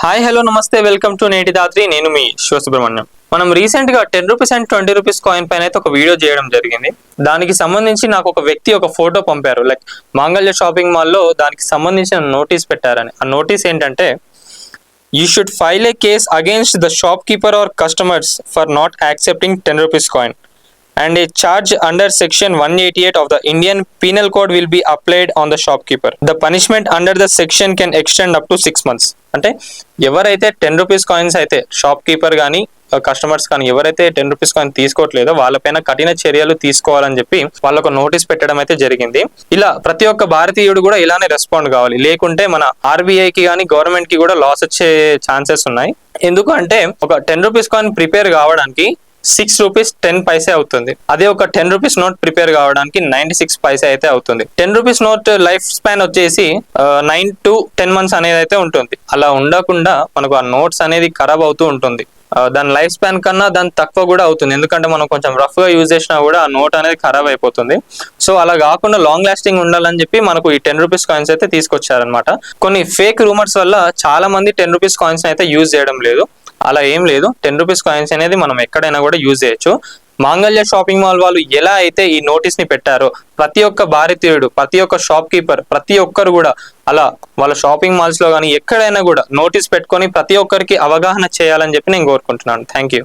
Hi hello నమస్తే welcome to నేటి దాత్రి నేను మీ శివసుబ్రహ్మణ్యం. మనం రీసెంట్గా ten rupees and twenty rupees coin పైన అయితే ఒక వీడియో చేయడం జరిగింది. దానికి సంబంధించి నాకు ఒక వ్యక్తి ఒక ఫోటో పంపారు. లైక్ మాంగళ్య షాపింగ్ మాల్లో దానికి సంబంధించిన నోటీస్ పెట్టారని. ఆ నోటీస్ ఏంటంటే you should file a case against the shop keeper or customers for not accepting ten rupees coin and a charge under section 188 of the Indian Penal Code will applied on the shop keeper the punishment under the section can extend up to six months అంటే ఎవరైతే ten rupees coins అయితే shop keeper కానీ customers కానీ ఎవరైతే ten rupees coin తీసుకోవట్లేదో వాళ్ళపైన కఠిన చర్యలు తీసుకోవాలని చెప్పి వాళ్ళకు నోటీస్ పెట్టడం అయితే జరిగింది. ఇలా ప్రతి ఒక్క భారతీయుడు కూడా ఇలానే రెస్పాండ్ కావాలి. లేకుంటే మన ఆర్బీఐకి కానీ గవర్నమెంట్కి కూడా లాస్ వచ్చే ఛాన్సెస్ ఉన్నాయి. ఎందుకు అంటే ఒక టెన్ రూపీస్ కాయిన్ ప్రిపేర్ కావడానికి సిక్స్ రూపీస్ టెన్ పైసే అవుతుంది. అదే ఒక టెన్ రూపీస్ నోట్ ప్రిపేర్ కావడానికి నైన్టీ సిక్స్ పైసే అయితే అవుతుంది. Ten rupees note life span వచ్చేసి నైన్ టు టెన్ మంత్స్ అనేది అయితే ఉంటుంది. అలా ఉండకుండా మనకు ఆ నోట్స్ అనేది ఖరాబ్ అవుతూ ఉంటుంది. దాని లైఫ్ స్పాన్ కన్నా దాని తక్కువ కూడా అవుతుంది. ఎందుకంటే మనం కొంచెం రఫ్గా యూజ్ చేసినా కూడా ఆ నోట్ అనేది ఖరాబ్ అయిపోతుంది. సో అలా కాకుండా లాంగ్ లాస్టింగ్ ఉండాలని చెప్పి మనకు ఈ టెన్ రూపీస్ కాయిన్స్ అయితే తీసుకొచ్చారనమాట కొన్ని ఫేక్ రూమర్స్ వల్ల చాలా మంది టెన్ రూపీస్ కాయిన్స్ అయితే యూజ్ చేయడం లేదు. అలా ఏం లేదు. టెన్ రూపీస్ కాయిన్స్ అనేది మనం ఎక్కడైనా కూడా యూజ్ చేయొచ్చు. మాంగళ్య షాపింగ్ మాల్ వాళ్ళు ఎలా అయితే ఈ నోటీస్ని పెట్టారో ప్రతి ఒక్క భారతీయుడు ప్రతి ఒక్క షాప్ కీపర్ ప్రతి ఒక్కరు కూడా అలా వాళ్ళ షాపింగ్ మాల్స్లో కానీ ఎక్కడైనా కూడా నోటీస్ పెట్టుకొని ప్రతి ఒక్కరికి అవగాహన చేయాలని చెప్పి నేను కోరుకుంటున్నాను. Thank you